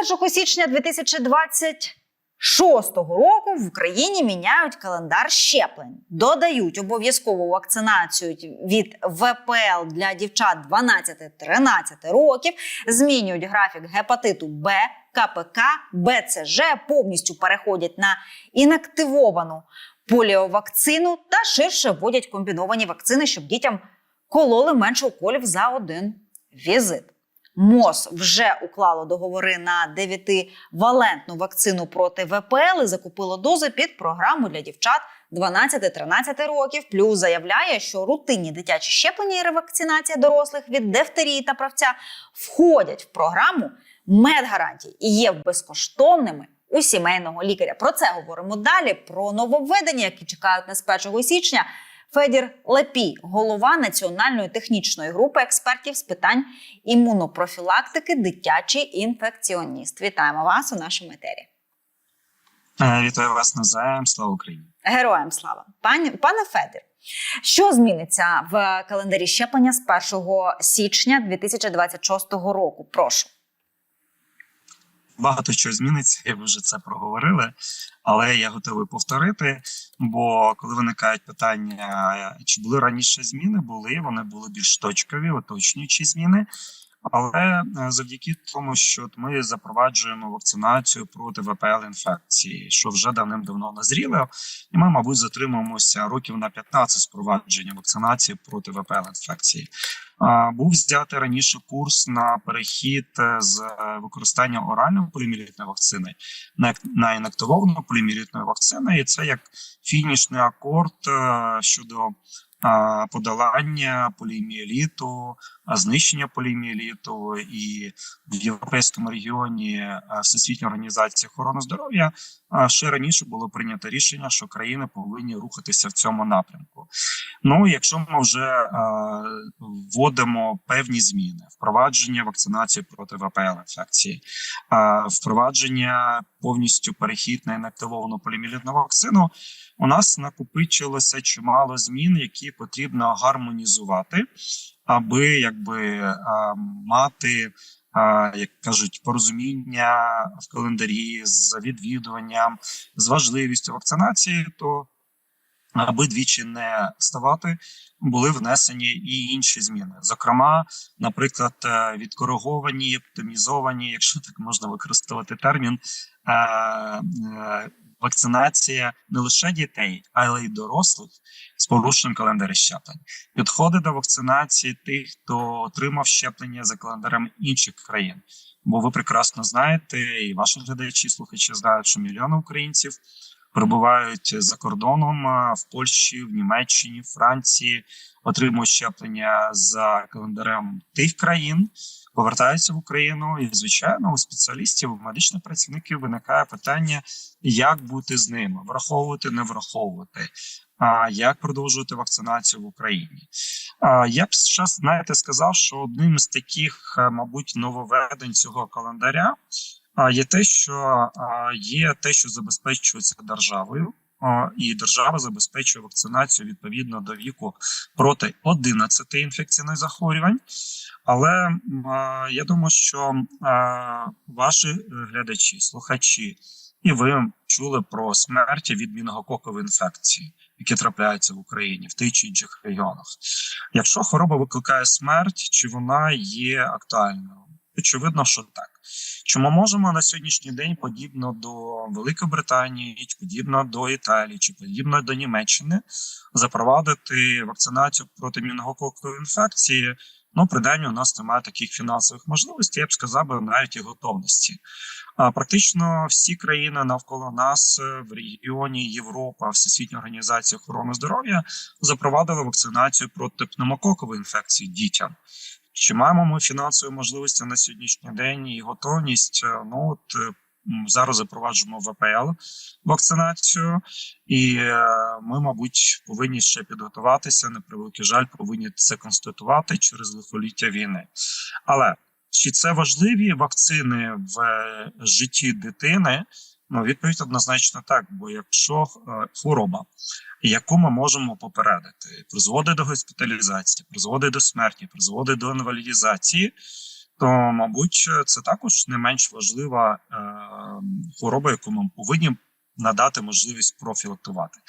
1 січня 2026 року в Україні міняють календар щеплень, додають обов'язкову вакцинацію від ВПЛ для дівчат 12-13 років, змінюють графік гепатиту Б, КПК, БЦЖ, повністю переходять на інактивовану поліовакцину та ширше вводять комбіновані вакцини, щоб дітям кололи менше уколів за один візит. МОЗ вже уклало договори на 9-валентну вакцину проти ВПЛ і закупило дози під програму для дівчат 12-13 років. Плюс заявляє, що рутинні дитячі щеплення і ревакцинація дорослих від дифтерії та правця входять в програму медгарантій і є безкоштовними у сімейного лікаря. Про це говоримо далі. Про нововведення, які чекають нас 1 січня. Федір Лепій, голова національної технічної групи експертів з питань імунопрофілактики, дитячий інфекціоніст. Вітаємо вас у нашому етері. Е, Вітаю вас навзаєм. Слава Україні. Героям слава, пані пане Федір. Що зміниться в календарі щеплення з 1 січня 2026 року? Прошу. Багато що зміниться, ви вже це проговорили, але я готовий повторити. Бо коли виникають питання, чи були раніше зміни, були вони були більш точкові, уточнюючі зміни. Але е, завдяки тому, що ми запроваджуємо вакцинацію проти ВПЛ інфекції, що вже давним-давно назріло, і ми, мабуть, затримуємося років на 15 спровадження вакцинації проти ВПЛ інфекції. Був взятий раніше курс на перехід е, з е, використання оральної полімілітної вакцини на, на інактивовану полімілітної вакцини, і це як фінішний акорд е, щодо подолання поліміеліту, знищення поліміеліту і в європейському регіоні а, Всесвітньої організації охорони здоров'я ще раніше було прийнято рішення, що країни повинні рухатися в цьому напрямку. Ну, якщо ми вже вводимо певні зміни, впровадження вакцинації проти ВПЛ інфекції, впровадження повністю перехід на інактивовану полімілітну вакцину. У нас накопичилося чимало змін, які потрібно гармонізувати, аби якби мати, як кажуть, порозуміння в календарі з відвідуванням, з важливістю вакцинації, то аби двічі не ставати, були внесені і інші зміни. Зокрема, наприклад, е, відкориговані, оптимізовані, якщо так можна використовувати термін. Вакцинація не лише дітей, але й дорослих з порушенням календаря щеплень. Підходи до вакцинації тих, хто отримав щеплення за календарем інших країн. Бо ви прекрасно знаєте, і ваші глядачі, слухачі знають, що мільйони українців перебувають за кордоном в Польщі, в Німеччині, Франції, отримують щеплення за календарем тих країн, повертаються в Україну, і звичайно, у спеціалістів, у медичних працівників виникає питання, як бути з ними, враховувати, не враховувати. А як продовжувати вакцинацію в Україні? А я б зараз знаєте сказав, що одним з таких, е, мабуть, нововведень цього календаря є те, що є те, що забезпечується державою, і держава забезпечує вакцинацію відповідно до віку проти 11 інфекційних захворювань. Але м, я думаю, що а, ваші е, глядачі, слухачі, і ви чули про смерті від міногококової інфекції, які трапляються в Україні в тих чи інших регіонах. Якщо хвороба викликає смерть, чи вона є актуальною? Очевидно, що так. Чи ми можемо на сьогоднішній день, подібно до Великої Британії, чи подібно до Італії, чи подібно до Німеччини, запровадити вакцинацію проти міногококової інфекції? Ну, принаймні, у нас немає таких фінансових можливостей, я б сказав би навіть і готовності. А практично всі країни навколо нас е, в регіоні Європа, Всесвітня організація охорони здоров'я запровадили вакцинацію проти пневмококової інфекції дітям. Чи маємо ми фінансові можливості на сьогоднішній день і готовність? Е, Ну от е, зараз запроваджуємо ВПЛ вакцинацію, і е, ми, мабуть, повинні ще підготуватися. На превеликий жаль, повинні це констатувати через лихоліття війни. Але чи це важливі вакцини в е, житті дитини? Ну, відповідь однозначно так. Бо якщо е, хвороба, яку ми можемо попередити, призводить до госпіталізації, призводить до смерті, призводить до інвалідізації, то, мабуть, це також не менш важлива хвороба, яку ми повинні надати можливість профілактувати.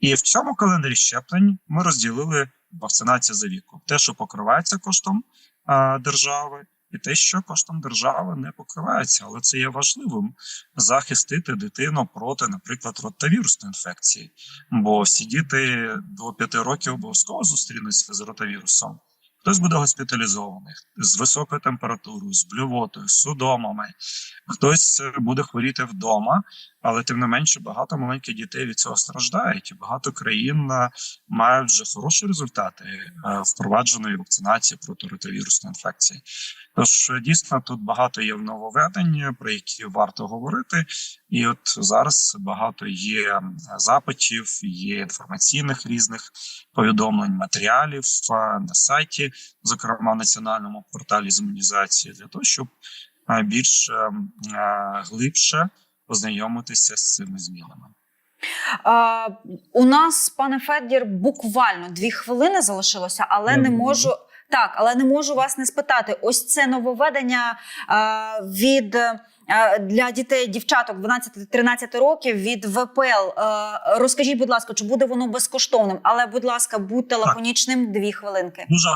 І в цьому календарі щеплень ми розділили вакцинацію за віком: те, що покривається коштом е, держави, і те, що коштом держави не покривається, але це є важливим захистити дитину проти, наприклад, ротавірусної інфекції. Бо всі діти до 5 років обов'язково зустрінуться з ротавірусом. Хтось буде госпіталізований з високою температурою, з блювотою, з судомами. Хтось е, буде хворіти вдома, але тим не менше багато маленьких дітей від цього страждають. І багато країн е, мають вже хороші результати е, впровадженої вакцинації проти ротавірусної інфекції. Тож дійсно тут багато є нововведень, про які варто говорити. І от зараз багато є запитів, є інформаційних різних повідомлень, матеріалів е, на сайті, зокрема національному порталі з імунізації, для того, щоб е, більш е, е, глибше познайомитися з цими змінами. А, у нас, пане Федір, буквально дві хвилини залишилося, але Я не можу. Так, але не можу вас не спитати. Ось це нововведення а, від для дітей, дівчаток 12-13 років від ВПЛ. Розкажіть, будь ласка, чи буде воно безкоштовним? Але, будь ласка, будьте лаконічним, дві хвилинки. Дуже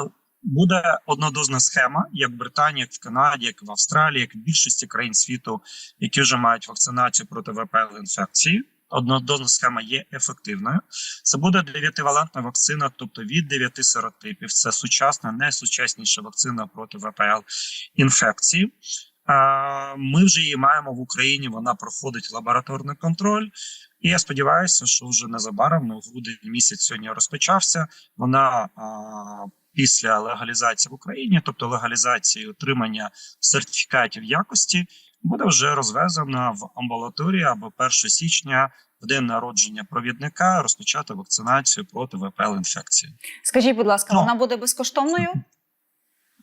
буде однодозна схема, як в Британії, як в Канаді, як в Австралії, як в більшості країн світу, які вже мають вакцинацію проти ВПЛ інфекції. Однодозна схема є ефективною. Це буде дев'ятивалентна вакцина, тобто від дев'яти серотипів. Це сучасна, найсучасніша вакцина проти ВПЛ інфекції. Ми вже її маємо в Україні. Вона проходить лабораторний контроль. І я сподіваюся, що вже незабаром, ну, грудень місяць сьогодні розпочався. Вона а, після легалізації в Україні, тобто легалізації отримання сертифікатів якості, буде вже розвезена в амбулаторії або 1 січня, в день народження провідника, розпочати вакцинацію проти ВПЛ інфекції. Скажіть, будь ласка, Ну. вона буде безкоштовною?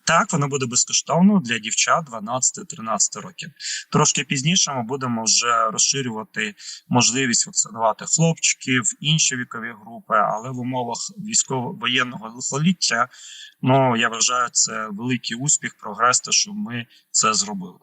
Так, воно буде безкоштовно для дівчат 12-13 років. Трошки пізніше ми будемо вже розширювати можливість вакцинувати хлопчиків, інші вікові групи, але в умовах військово-воєнного лихоліття, ну я вважаю, це великий успіх, прогрес, те, що ми це зробили.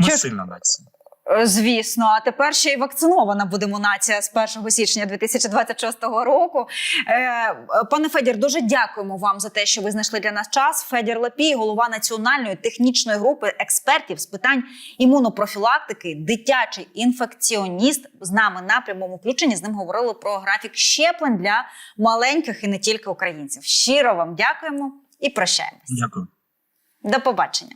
Ми сильна нація. Е, Звісно, а тепер ще й вакцинована будемо нація з 1 січня 2026 року. Е, Пане Федір, дуже дякуємо вам за те, що ви знайшли для нас час. Федір Лепій, голова національної технічної групи експертів з питань імунопрофілактики, дитячий інфекціоніст. З нами на прямому включенні з ним говорили про графік щеплень для маленьких і не тільки українців. Щиро вам дякуємо і прощаємось. Дякую. До побачення.